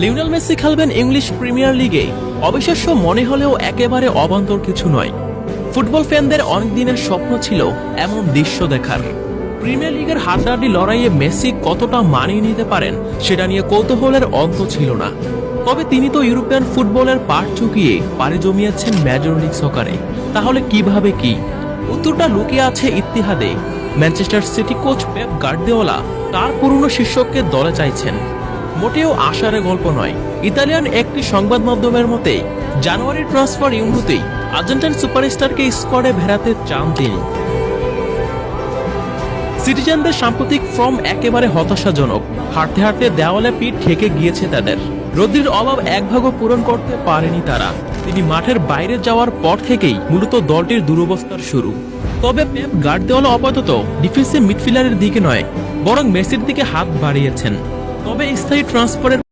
Lionel Messi খেলবেন English Premier লিগে। অবিশ্বাস্য মনে হলেও একেবারে অবান্তর কিছু নয়। ফুটবল ফ্যানদের অনেকদিনের স্বপ্ন ছিল এমন দৃশ্য দেখার। প্রিমিয়ার লিগের হাড্ডাহাড্ডি লড়াইয়ে মেসি কতটা মানিয়ে নিতে পারেন, সেটা নিয়ে কৌতূহলের অন্ত ছিল না। তবে তিনি তো ইউরোপিয়ান ফুটবলের পাট চুকিয়ে পাড়ি জমিয়েছেন মেজর লিগ সকারে। তাহলে কীভাবে কি? উত্তরটা লুকিয়ে আছে ইতিহাদে Manchester City coach Pep Guardiola তার পুরনো শিষ্যকে দলে চাইছেন। মোটেও আশার গল্প নয়। ইতালিয়ান একটি সংবাদ মাধ্যমের মতে, জানুয়ারি ট্রান্সফার ইউনুতেই আর্জেন্টাইন সুপারস্টারকে স্কোয়াডে ভেড়াতে চান তিনি। সিটিজেনদের সাম্প্রতিক ফর্ম একেবারে হতাশাজনক। হাঁটতে হাঁটতে দেওয়ালে পিঠ ঠেকে গিয়েছে তাদের। রদ্রির অভাব এক ভাগও পূরণ করতে পারেনি তারা। তিনি মাঠের বাইরে যাওয়ার পর থেকেই মূলত দলটির দুরবস্থার শুরু। তবে পেপ গার্দিওলা আপাতত ডিফেন্সিভ মিডফিল্ডারের দিকে নয়, বরং মেসির দিকে হাত বাড়িয়েছেন। তবে স্থায়ী ট্রান্সফারের